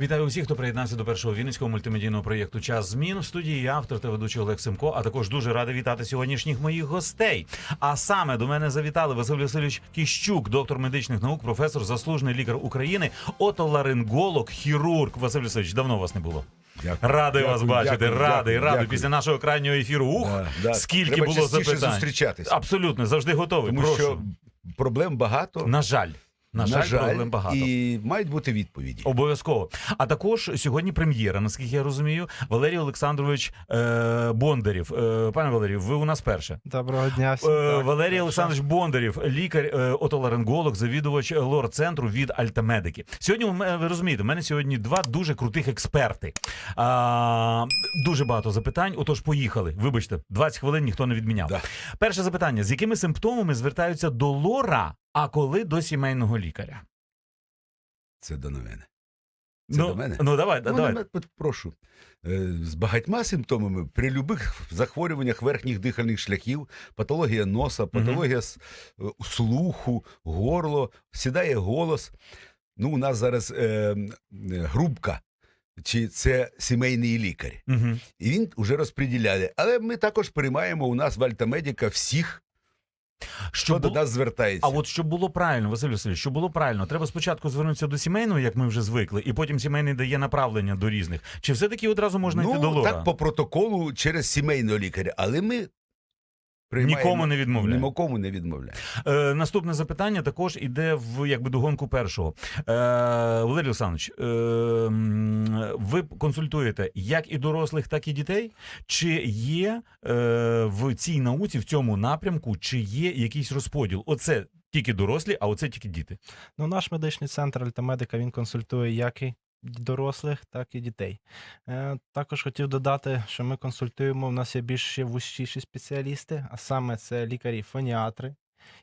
Вітаю усіх, хто приєднався до першого вінницького мультимедійного проєкту Час змін в студії. Я автор та ведучий Олег Семко. А також дуже радий вітати сьогоднішніх моїх гостей. А саме до мене завітали Василь Васильович Кіщук, доктор медичних наук, професор, заслужений лікар України, отоларинголог, хірург. Василь Васильович, давно вас не було. Дякую. Радий вас бачити, дякую, радий, дякую, радий. дякую. Після нашого крайнього ефіру. Ух, Да, да. скільки Треба було запитань. зустрічатись. Абсолютно, завжди готовий. Тому Прошу. що проблем багато, На жаль, на, жаль, проблем багато. і мають бути відповіді. Обов'язково. А також сьогодні прем'єра, наскільки я розумію, Валерій Олександрович е, Бондарів. Е, пане Валерію, ви у нас перше. Доброго дня всім. Е, Так, Валерій Олександрович Бондарів, лікар, е, отоларинголог, завідувач лор-центру від Альтамедики. Сьогодні ви розумієте, у мене сьогодні два дуже крутих експерти. А, дуже багато запитань. Отож, поїхали. Вибачте, 20 хвилин ніхто не відміняв. Да. Перше запитання: з якими симптомами звертаються до лора, а коли до сімейного лікаря? Це до мене. Це ну, до мене? ну давай, Ну, давай. на- прошу. Е, З багатьма симптомами при любих захворюваннях верхніх дихальних шляхів, патологія носа, патологія е, слуху, горло, сідає голос. Ну, у нас зараз е, е, грубка, чи це сімейний лікар. Угу. І він вже розподіляє. Але ми також приймаємо у нас в Альтамедіка всіх, Що хто до нас звертається. А от щоб було правильно, Василь Васильович, щоб було правильно, треба спочатку звернутися до сімейного, як ми вже звикли, і потім сімейний дає направлення до різних. Чи все-таки одразу можна йти до ну, лора? так по протоколу через сімейного лікаря. Але ми приймаємо, Нікому не відмовляємо. Нікому не відмовляємо. Е, наступне запитання також іде в якби догонку першого. Е, Валерій Олександрович, е, ви консультуєте як і дорослих, так і дітей. Чи є е, в цій науці, в цьому напрямку, чи є якийсь розподіл? Оце тільки дорослі, а оце тільки діти. Ну, наш медичний центр Альтамедика він консультує як і дорослих, так і дітей. Е, також хотів додати, що ми консультуємо. У нас є більш вущіші спеціалісти, а саме це лікарі-фоніатри,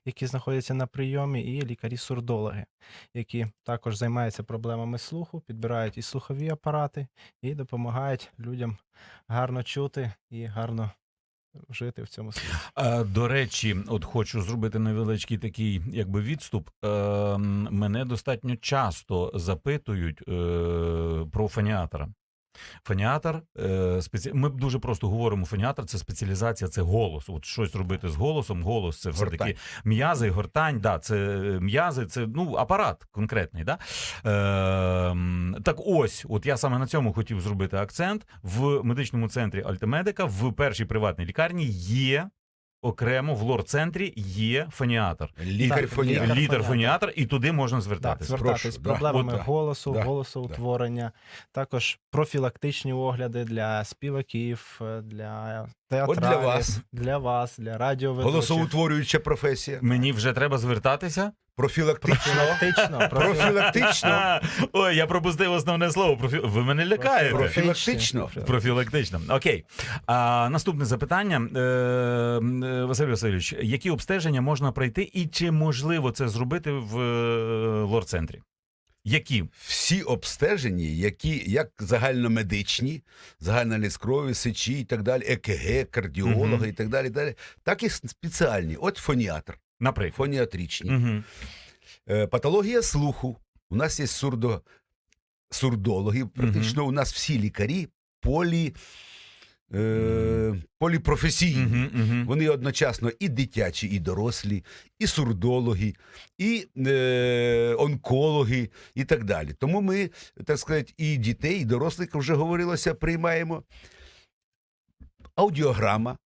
які знаходяться на прийомі, і лікарі-сурдологи, які також займаються проблемами слуху, підбирають і слухові апарати, і допомагають людям гарно чути і гарно жити в цьому світі. А, До речі, от хочу зробити невеличкий такий якби відступ. Е, Мене достатньо часто запитують е, про фоніатора. Фоніатор, е, спеці... ми дуже просто говоримо, фоніатор це спеціалізація, це голос. От щось робити з голосом. Голос це все таки м'язи, гортань, да, це м'язи, це ну, апарат конкретний. Да? Е, так ось, от я саме на цьому хотів зробити акцент. В медичному центрі Альтемедика в першій приватній лікарні є окремо в лор-центрі є фоніатор. Лікар Так, фоніатор. і туди можна Так, звертатися. звертатись з Прошу, да. проблемами От, да. голосу, Да, голосоутворення, також профілактичні огляди для співаків, е, для театралів, для вас. для вас, для радіоведучих. Голосоутворююча професія. Мені вже треба звертатися. Профілактично. Профілактично. Ой, я пропустив основне слово. Профі... Ви мене лякаєте. Профілактично. Профілактично. Окей. А, наступне запитання. Е, е, Василь Васильович, які обстеження можна пройти і чи можливо це зробити в е, лор-центрі? Які? Всі обстеження, які як загальномедичні, загальний крові, сечі і так далі, ЕКГ, кардіолога і так далі, далі, так і спеціальні. От фоніатр, Наприклад. фоніатричні. Угу. Е, Патологія слуху. У нас є сурдо... сурдологи. Практично у нас всі лікарі полі... е... поліпрофесійні. Угу, угу. Вони одночасно і дитячі, і дорослі, і сурдологи, і е, онкологи, і так далі. Тому ми, так сказати, і дітей, і дорослих, вже говорилося, приймаємо. Аудіограма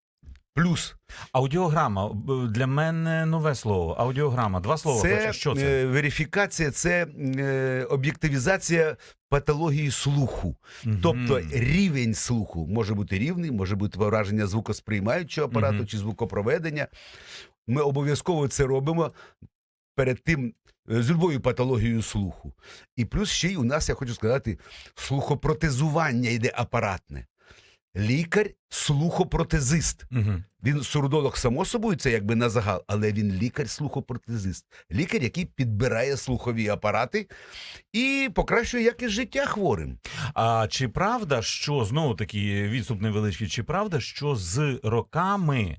плюс Аудіограма для мене нове слово. Аудіограма. Два слова. це, хоча. Що це? е, верифікація, це е, об'єктивізація патології слуху. Мгм. Тобто рівень слуху може бути рівний, може бути враження звукосприймаючого апарату Мгм. чи звукопроведення. Ми обов'язково це робимо перед тим е, з любою патологією слуху. І плюс ще й у нас, я хочу сказати, слухопротезування йде апаратне. Лікар слухопротезист. Угу. Він сурдолог само собою, це якби на загал, але він лікар-слухопротезист. Лікар, який підбирає слухові апарати і покращує якість життя хворим. А чи правда, що знову таки відступ невеличкий, чи правда, що з роками,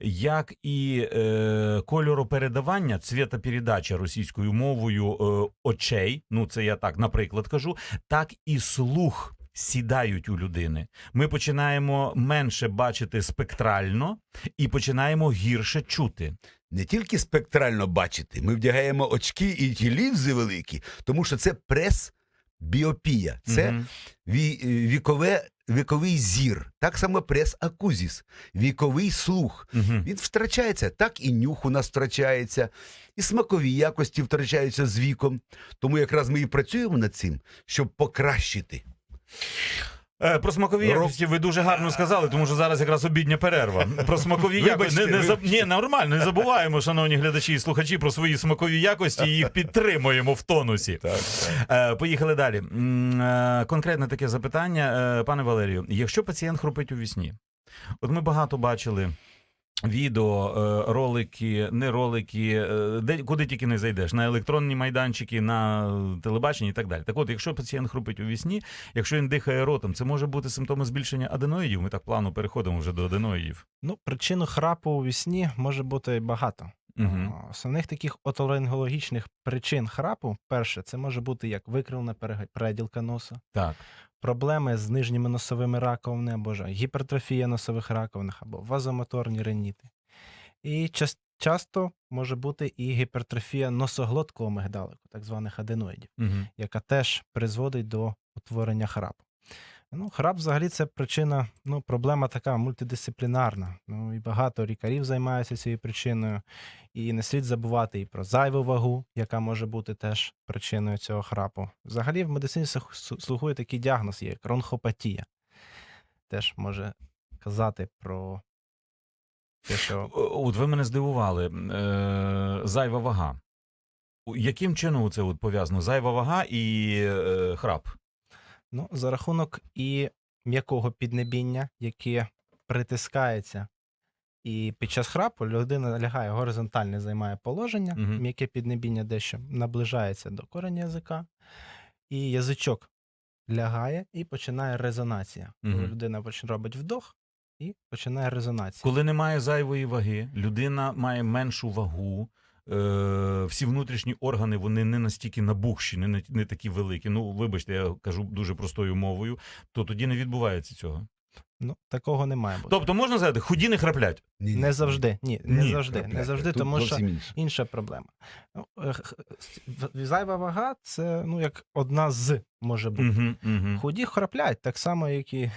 як і е, кольоропередавання, цвітопередача російською мовою е, очей, ну це я так, наприклад, кажу, так і слух. Сідають у людини. Ми починаємо менше бачити спектрально і починаємо гірше чути. Не тільки спектрально бачити, ми вдягаємо очки і ті лінзи великі, тому що це прес-біопія, це ві, вікове, віковий зір, так само прес-акузіс, віковий слух. Мгм. Він втрачається, так і нюх у нас втрачається, і смакові якості втрачаються з віком. Тому якраз ми і працюємо над цим, щоб покращити. Е, Про смакові Роб- якості ви дуже гарно сказали, тому що зараз якраз обідня перерва. Про смакові якості не, не, заб- ні, нормально, не забуваємо, шановні глядачі і слухачі, про свої смакові якості і їх підтримуємо в тонусі. Так, Е, Поїхали далі. Е, Конкретне таке запитання, пане Валерію. Якщо пацієнт хропить у вісні, от ми багато бачили. Відео, е, ролики, не ролики, е, де куди тільки не зайдеш, на електронні майданчики, на телебаченні і так далі. Так от, якщо пацієнт хропить у вісні, якщо він дихає ротом, це може бути симптоми збільшення аденоїдів. Ми так плавно переходимо вже до аденоїдів. Ну, причину храпу у вісні може бути багато. Угу. Основних таких отоларингологічних причин храпу, перше, це може бути як викривлена переділка носа, Так. Проблеми з нижніми носовими раковинами, або ж гіпертрофія носових раковин, або вазомоторні реніти. І час- часто може бути і гіпертрофія носоглоткового мигдалику, так званих аденоїдів, Угу. яка теж призводить до утворення храпу. Ну, храп взагалі це причина, ну, проблема така мультидисциплінарна. Ну, і багато лікарів займаються цією причиною. І не слід забувати і про зайву вагу, яка може бути теж причиною цього храпу. Взагалі в медицині слугує такий діагноз, як ронхопатія. Теж може казати про те, що От ви мене здивували. Е, зайва вага. Яким чином це пов'язано? Зайва вага і е, храп. Ну, за рахунок і м'якого піднебіння, яке притискається. І під час храпу людина лягає горизонтальне займає положення, Мгм. м'яке піднебіння дещо наближається до кореня язика, і язичок лягає і починає резонація. Коли людина робить вдох і починає резонація. Коли немає зайвої ваги, людина має меншу вагу. Е, всі внутрішні органи вони не настільки набухші, не, не такі великі. Ну, вибачте, я кажу дуже простою мовою, то тоді не відбувається цього. Ну, такого не має бути. Тобто можна сказати, худі не храплять. Ні, ні. Не завжди. Ні, не Ні, завжди. Не завжди, Тут тому що інше. інша проблема. Ну, е, зайва вага це ну, як одна з може бути. Угу, угу. Худі храплять так само, як і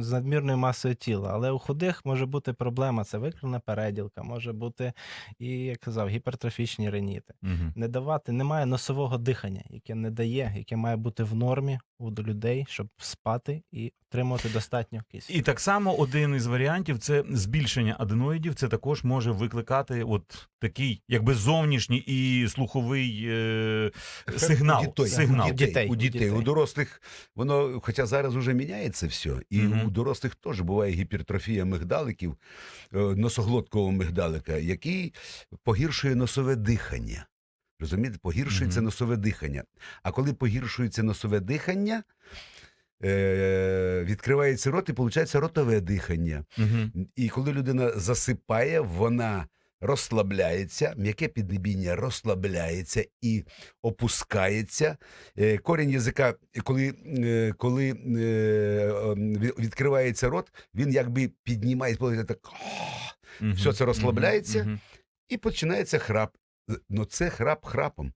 з надмірною масою тіла. Але у худих може бути проблема: це викривлена переділка, може бути і, як казав, гіпертрофічні реніти. Угу. Не давати, немає носового дихання, яке не дає, яке має бути в нормі у людей, щоб спати і отримувати достатньо кисню. І так само один із варіантів це збільшення аденоїдів. Це також може викликати от такий, якби зовнішній і слуховий е, сигнал. У дітей, сигнал. у дітей, у дітей. У дорослих воно, хоча зараз уже міняється все, і Мгм. у дорослих теж буває гіпертрофія мигдаликів, е, носоглоткового мигдалика, який погіршує носове дихання. Розумієте, погіршується Мгм. носове дихання. А коли погіршується носове дихання, е, відкривається рот і виходить ротове дихання. Угу. І коли людина засипає, вона розслабляється, м'яке піднебіння розслабляється і опускається. Е, Корінь язика, коли, е, коли е, ві- відкривається рот, він якби піднімає, так, Все це розслабляється. і починається храп. Ну це храп храпом.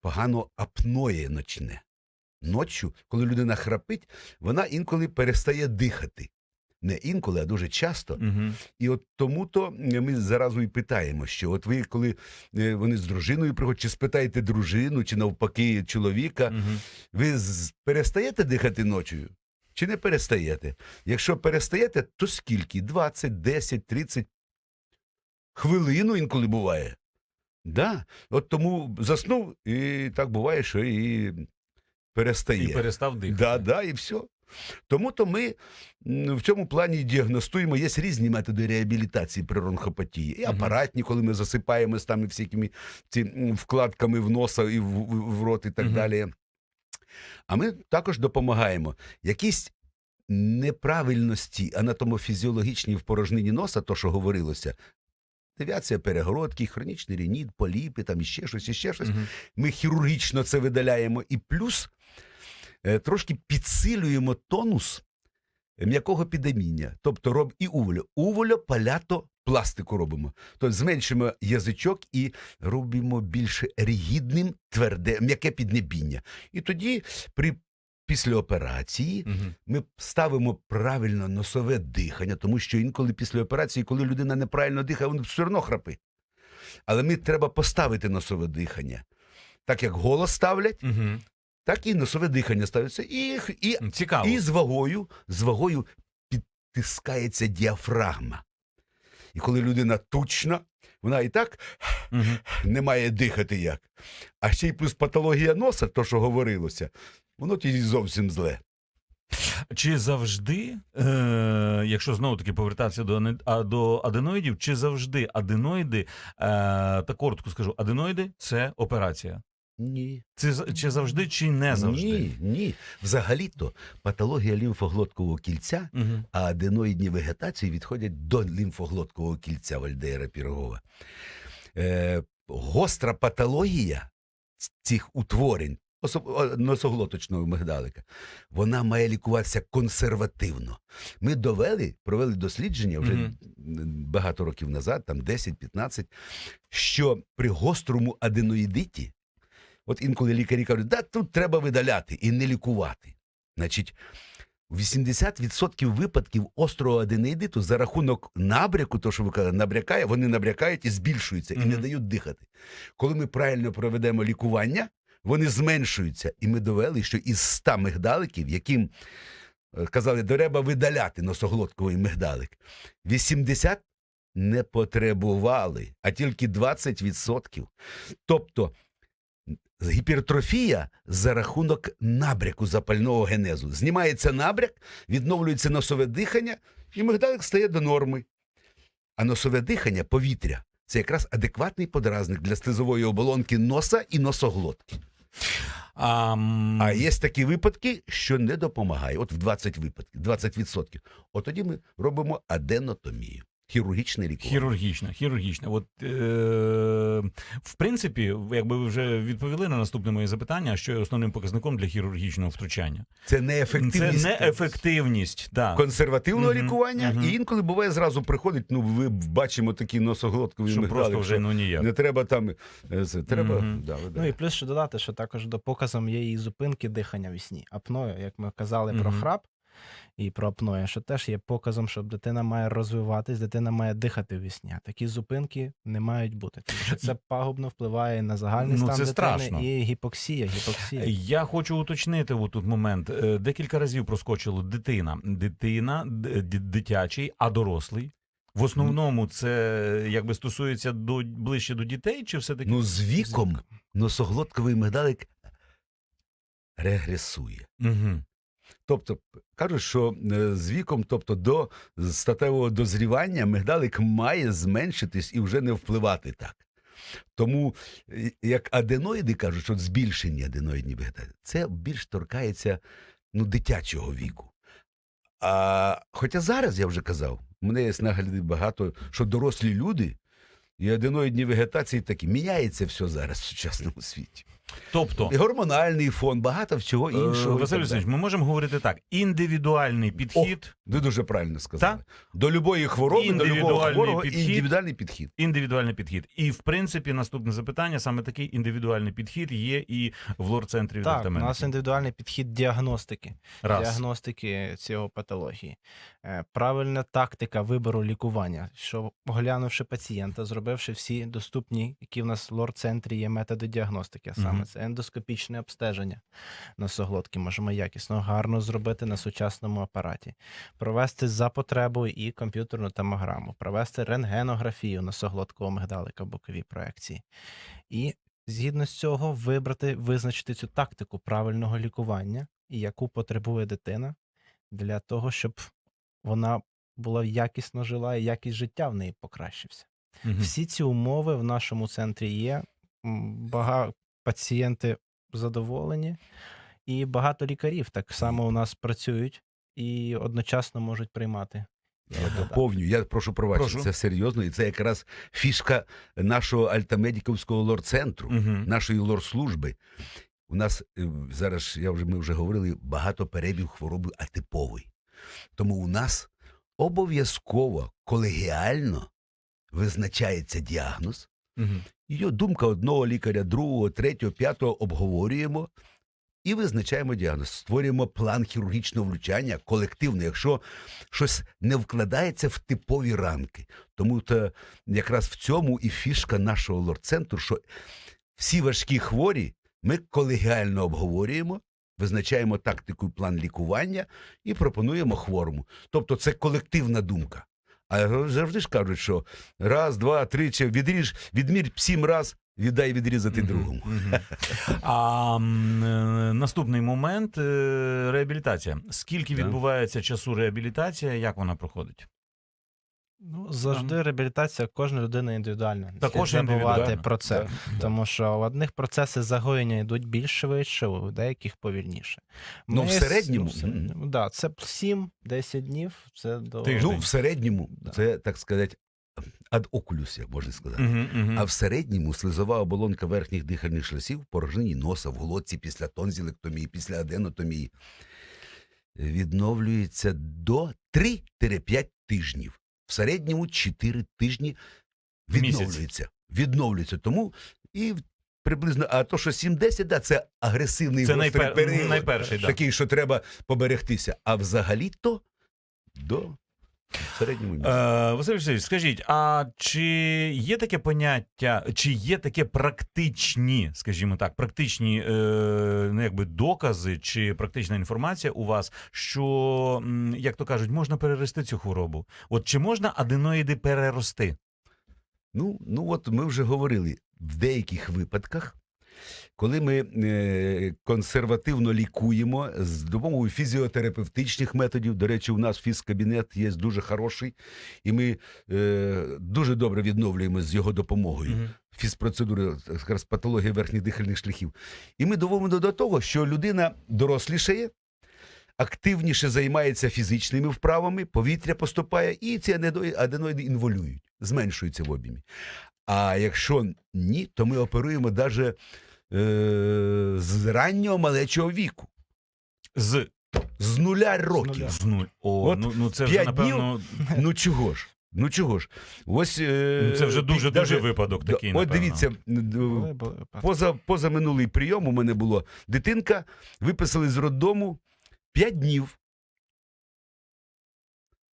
Погано апноє ночне. Ноччю, коли людина храпить, вона інколи перестає дихати. Не інколи, а дуже часто. Угу. І от тому то ми заразу і питаємо, що от ви, коли е, вони з дружиною приходять, чи спитаєте дружину, чи навпаки чоловіка, Угу. ви перестаєте дихати ночою? Чи не перестаєте? Якщо перестаєте, то скільки? 20, 10, 30 хвилину інколи буває. Да. От тому заснув, і так буває, що і перестає. І перестав дихати. Да, да, і все. Тому то ми в цьому плані діагностуємо. Є різні методи реабілітації при ронхопатії. І апаратні, коли ми засипаємо з там всякими ці, вкладками в носа і в, в, в рот і так далі. А ми також допомагаємо. Якісь неправильності анатомофізіологічні в порожнині носа, то, що говорилося, девіація перегородки, хронічний рініт, поліпи, там іще щось, іще щось. Ми хірургічно це видаляємо. І плюс трошки підсилюємо тонус м'якого підаміння. Тобто роб і уволю. Уволю, палято, пластику робимо. Тобто зменшимо язичок і робимо більш рігідним, тверде, м'яке піднебіння. І тоді при після операції Мгм. ми ставимо правильно носове дихання, тому що інколи після операції, коли людина неправильно дихає, вона все одно храпи. Але ми треба поставити носове дихання. Так як голос ставлять, Мгм. Так і носове дихання ставиться. І, і, Цікаво. і з вагою, з вагою підтискається діафрагма. І коли людина тучна, вона і так Мгм. не має дихати як. А ще й плюс патологія носа, то, що говорилося, воно тоді зовсім зле. Чи завжди, е, якщо знову таки повертатися до, а, до аденоїдів, чи завжди аденоїди, е, та коротко скажу, аденоїди це операція? Ні. Це чи завжди, чи не завжди? Ні, ні. Взагалі-то патологія лімфоглоткового кільця, Угу. а аденоїдні вегетації відходять до лімфоглоткового кільця Вальдеєра Пірогова. Е, гостра патологія цих утворень, особ- носоглоточного мигдалика, вона має лікуватися консервативно. Ми довели, провели дослідження вже м, багато років назад, там 10-15, що при гострому аденоїдиті, от інколи лікарі кажуть, да, тут треба видаляти і не лікувати. Значить, 80% випадків острого аденоїдиту за рахунок набряку, то що ви кажете, набрякає, вони набрякають і збільшуються, і не дають дихати. Коли ми правильно проведемо лікування, вони зменшуються. І ми довели, що із 100 мигдаликів, яким е, казали, треба видаляти носоглотковий мигдалик, 80 не потребували, а тільки 20%. Тобто гіпертрофія за рахунок набряку запального генезу. Знімається набряк, відновлюється носове дихання, і мигдалик стає до норми. А носове дихання, повітря це якраз адекватний подразник для слизової оболонки носа і носоглотки. А, А є такі випадки, що не допомагає. От в 20 випадків, 20%. От тоді ми робимо аденотомію, хірургічне лікування. Хірургічна, хірургічна. От е, в принципі, якби ви вже відповіли на наступне моє запитання, що є основним показником для хірургічного втручання? Це Це неефективність неефективність. Так. консервативного Мгм, лікування. мгм. І інколи буває зразу приходить. Ну, ви бачимо такі носоглоткові Що мигдалик, просто вже що ну ніяк. не треба там. е, Це треба. Мгм. Да, да. Ну і плюс ще додати, що також до показом є і зупинки дихання в сні. Апною, як ми казали про храп і про апною, що теж є показом, що дитина має розвиватись, дитина має дихати в сні. Такі зупинки не мають бути. Тому що це пагубно впливає на загальний Ну, стан це дитини страшно. і гіпоксія. гіпоксія. Я хочу уточнити от тут момент. Е, Декілька разів проскочило дитина. Дитина, д- д- дитячий, а дорослий. В основному це якби стосується до ближче до дітей, чи все таки Ну, з віком носоглотковий мигдалик регресує. угу. Тобто кажуть, що е, з віком, тобто до статевого дозрівання, мигдалик має зменшитись і вже не впливати так. Тому, е, як аденоїди кажуть, що збільшені аденоїдні вегетації, це більш торкається ну, дитячого віку. А, хоча зараз я вже казав, у мене є нагляди багато, що дорослі люди і аденоїдні вегетації такі. Міняється все зараз в сучасному світі. Тобто, І гормональний фон, багато чого е, іншого. Василь Васильович, ми можемо говорити так: індивідуальний підхід. Ви дуже правильно сказали. Так? До любої хвороби, до любого Індивідуальний хворого підхід. індивідуальний підхід. Індивідуальний підхід. І в принципі, наступне запитання: саме такий індивідуальний підхід є і в лор-центрі Так, у нас індивідуальний підхід діагностики. Раз. діагностики цього патології. Е, Правильна тактика вибору лікування, що оглянувши пацієнта, зробивши всі доступні, які в нас в лор-центрі є методи діагностики, а саме Мгм. це ендоскопічне обстеження носоглотки, можемо якісно, гарно зробити на сучасному апараті, провести за потребою і комп'ютерну томограму, провести рентгенографію носоглоткового мигдалика в боковій проекції. І згідно з цього вибрати, визначити цю тактику правильного лікування, яку потребує дитина, для того, щоб вона була якісно жила і якість життя в неї покращився. Мгм. Всі ці умови в нашому центрі є. Багато пацієнти задоволені, і багато лікарів так само у нас працюють і одночасно можуть приймати. Я доповню, я прошу пробачити, це серйозно, і це якраз фішка нашого альтамедіковського лор-центру, Мгм. нашої лор-служби. У нас е, зараз я вже ми вже говорили, багато перебіг хвороби атиповий. Тому у нас обов'язково колегіально визначається діагноз. Мгм. Її думка одного лікаря, другого, третього, п'ятого обговорюємо і визначаємо діагноз. Створюємо план хірургічного влучання колективно, якщо щось не вкладається в типові рамки. Тому то якраз в цьому і фішка нашого лор-центру, що всі важкі хворі ми колегіально обговорюємо. Визначаємо тактику і план лікування і пропонуємо хворому. Тобто це колективна думка. А завжди ж кажуть, що раз, два, три, чи відріж, відмір сім раз, віддай відрізати другому. А е, наступний момент е, реабілітація. Скільки відбувається часу реабілітація, як вона проходить? Ну, завжди реабілітація кожна людина індивідуальна. Також слід забувати індивідуально. про це. Да, да. Тому що у одних процеси загоєння йдуть більш швидше, у деяких повільніше. Ну, в с- середньому- ну, в середньому, да, це 7-10 днів. Це до Тиждень. Ну, в середньому, Да. це, так сказати, ад окулюс, як можна сказати. А в середньому слизова оболонка верхніх дихальних шляхів в порожнині носа, в глотці після тонзілектомії, після аденотомії відновлюється до 3-5 тижнів. В середньому 4 тижні відновлюється. Відновлюється. Тому і приблизно, а то, що 7-10, да, це агресивний Це найпер- період, найперший, да. такий, що треба поберегтися. А взагалі-то до в середньому місяці. Е, Василь Васильович, скажіть, а чи є таке поняття, чи є таке практичні, скажімо так, практичні е, ну, якби докази чи практична інформація у вас, що, м, як то кажуть, можна перерости цю хворобу? От чи можна аденоїди перерости? Ну, ну от ми вже говорили, в деяких випадках, коли ми е, консервативно лікуємо з допомогою фізіотерапевтичних методів, до речі, у нас фізкабінет є дуже хороший, і ми е, дуже добре відновлюємо з його допомогою Мгм. фізпроцедури, якраз патологія верхніх дихальних шляхів. І ми доводимо до того, що людина дорослішає, активніше займається фізичними вправами, повітря поступає, і ці адено- аденоїди інволюють, зменшуються в об'ємі. А якщо ні, то ми оперуємо навіть е, з раннього малечого віку, З, з нуля років. нуля. з нуль. О, От ну, ну це вже, п'ять напевно, Ну чого ж? Ну чого ж? Ось е, ну, це вже дуже даже- дуже випадок Да, такий. От напевно. дивіться, д- Були- були випадки. поза, поза минулий прийом у мене було дитинка, виписали з роддому 5 днів.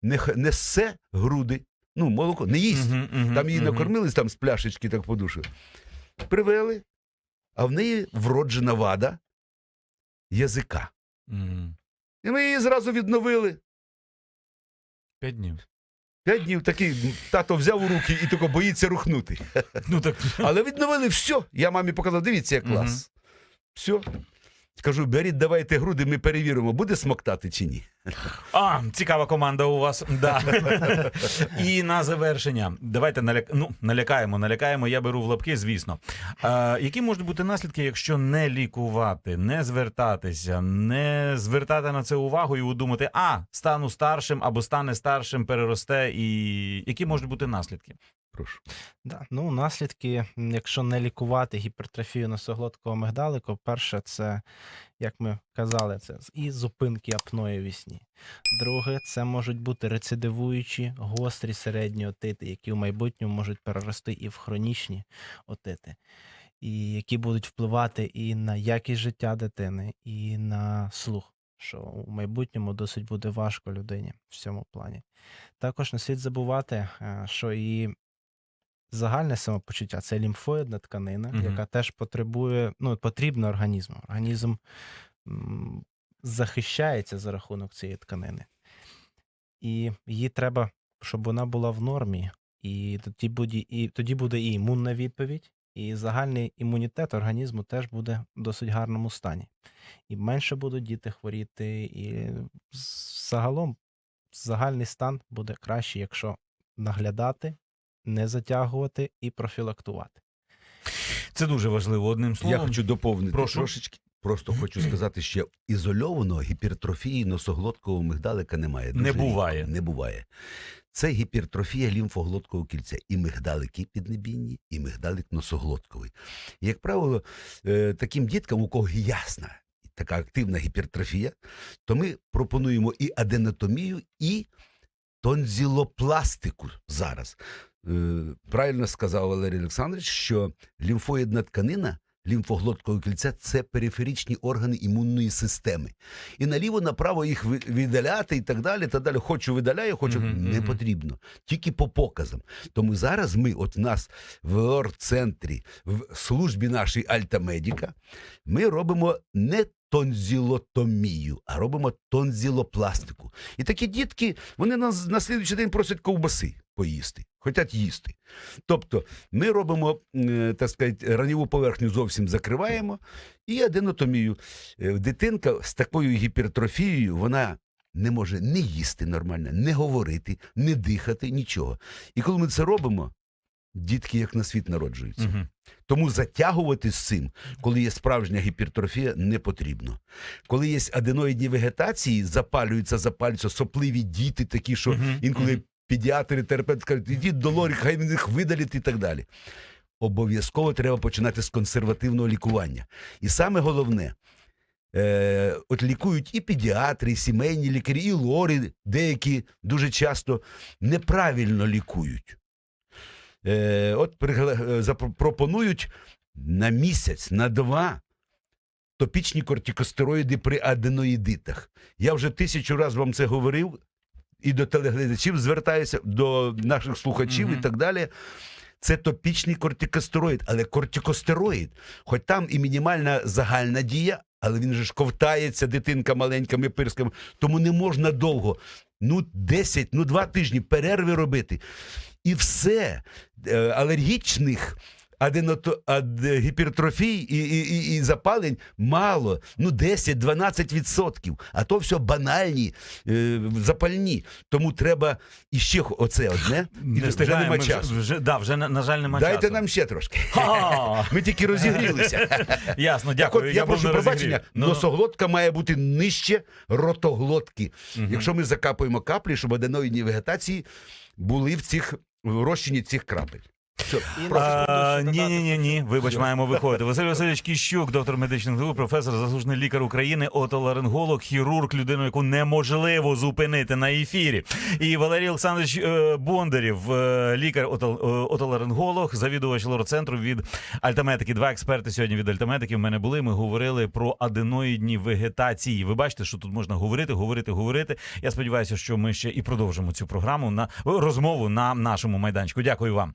Не, х- не ссе груди, ну, молоко, не їсть. Мгм, мгм, Там її мгм. накормились там з пляшечки так по душу. Привели, а в неї вроджена вада язика. Мгм. І ми її зразу відновили. П'ять днів. П'ять днів такий тато взяв у руки і тако боїться рухнути. Ну так Але відновили все. Я мамі показав, дивіться, як клас. Все. Кажу, беріть, давайте груди, ми перевіримо, буде смоктати чи ні. А, цікава команда у вас. Да. І на завершення. Давайте наляк... ну, налякаємо, налякаємо. Я беру в лапки, звісно. А, які можуть бути наслідки, якщо не лікувати, не звертатися, не звертати на це увагу і думати, а стану старшим або стане старшим, переросте, і які можуть бути наслідки? Прошу. Да. Ну, наслідки, якщо не лікувати гіпертрофію носоглоткового мигдалику, перше, це, як ми казали, це і зупинки апної в сні. Друге, це можуть бути рецидивуючі гострі середні отити, які в майбутньому можуть перерости і в хронічні отити, і які будуть впливати і на якість життя дитини, і на слух. Що у майбутньому досить буде важко людині в цьому плані. Також не слід забувати, е, що і загальне самопочуття це лімфоїдна тканина, Мгм. яка теж потребує, ну, потрібна організму. Організм м, захищається за рахунок цієї тканини. І її треба, щоб вона була в нормі. І тоді буде і, тоді буде і імунна відповідь, і загальний імунітет організму теж буде в досить гарному стані. І менше будуть діти хворіти, і загалом загальний стан буде краще, якщо наглядати, не затягувати і профілактувати. Це дуже важливо. Одним словом, Я хочу доповнити Прошу. трошечки. Просто хочу сказати, що ізольованого гіпертрофії носоглоткового мигдалика немає. Не буває. рідко. Не буває. Це гіпертрофія лімфоглоткового кільця. І мигдалики піднебінні, і мигдалик носоглотковий. І, як правило, е, таким діткам, у кого ясна така активна гіпертрофія, то ми пропонуємо і аденотомію, і тонзілопластику зараз. Е, Правильно сказав Валерій Олександрович, що лімфоїдна тканина лімфоглоткового кільця це периферичні органи імунної системи. І наліво направо їх ви- видаляти і так далі. Та далі хочу видаляю, хочу Мгм, не потрібно. Тільки по показам. Тому зараз ми, от в нас в ОР-центрі, в службі нашій Альтамедіка, ми робимо не тонзілотомію, а робимо тонзілопластику. І такі дітки, вони на, на слідуючий день просять ковбаси поїсти, хочуть їсти. Тобто ми робимо, е, так сказати, раніву поверхню зовсім закриваємо і аденотомію. Е, Дитинка з такою гіпертрофією, вона не може не їсти нормально, не говорити, не дихати, нічого. І коли ми це робимо, дітки як на світ народжуються. Мгм. Тому затягувати з цим, коли є справжня гіпертрофія, не потрібно. Коли є аденоїдні вегетації, запалюються, запалюються сопливі діти, такі, що Мгм, інколи. Педіатри, терапевти кажуть, ідіть до лорі, хай він їх видалить і так далі. Обов'язково треба починати з консервативного лікування. І саме головне, е, от лікують і педіатри, і сімейні лікарі, і лори деякі дуже часто неправильно лікують. Е, от е, запропонують на місяць, на два топічні кортикостероїди при аденоїдитах. Я вже тисячу разів вам це говорив, і до телеглядачів звертаюся, до наших слухачів Мгм. і так далі. Це топічний кортикостероїд, але кортикостероїд, хоч там і мінімальна загальна дія, але він же ж ковтається, дитинка маленькими пирсками, тому не можна довго. Ну, 10, ну 2 тижні перерви робити. І все. Е, Алергічних аденото, ад, гіпертрофій і, і, і, і запалень мало. Ну, 10-12 відсотків. А то все банальні, е, запальні. Тому треба іще оце одне. І Не вже нема часу. вже, да, вже на, на жаль, нема Дайте часу. нам ще трошки. Ми тільки розігрілися. Ясно, Так от, я, був прошу пробачення. Ну, носоглотка має бути нижче ротоглотки. Мгм. Якщо ми закапуємо каплі, щоб аденоїдні вегетації були в цих в розчині цих крапель. Ні, ні, ні, ні. Вибач, маємо виходити. Василь Васильович Кіщук, доктор медичних наук, професор, заслужений лікар України, отоларинголог, хірург, людину, яку неможливо зупинити на ефірі. І Валерій Олександрович е, Бондарів, е, лікар е, отоларинголог, завідувач лор-центру від Альтаметики. Два експерти сьогодні від Альтаметики в мене були. Ми говорили про аденоїдні вегетації. Ви бачите, що тут можна говорити, говорити, говорити. Я сподіваюся, що ми ще і продовжимо цю програму на розмову на нашому майданчику. Дякую вам.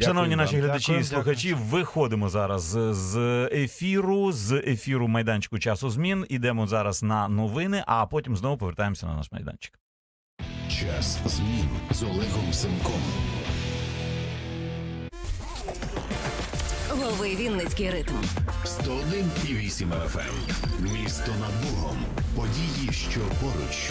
Шановні наші глядачі і Дякую, слухачі, виходимо зараз з- з ефіру, з ефіру майданчику часу змін. Ідемо зараз на новини, а потім знову повертаємося на наш майданчик. Час змін з Олегом Семком. Лови Вінницький ритм. 101,8 FM. Місто над Богом. Події, що поруч.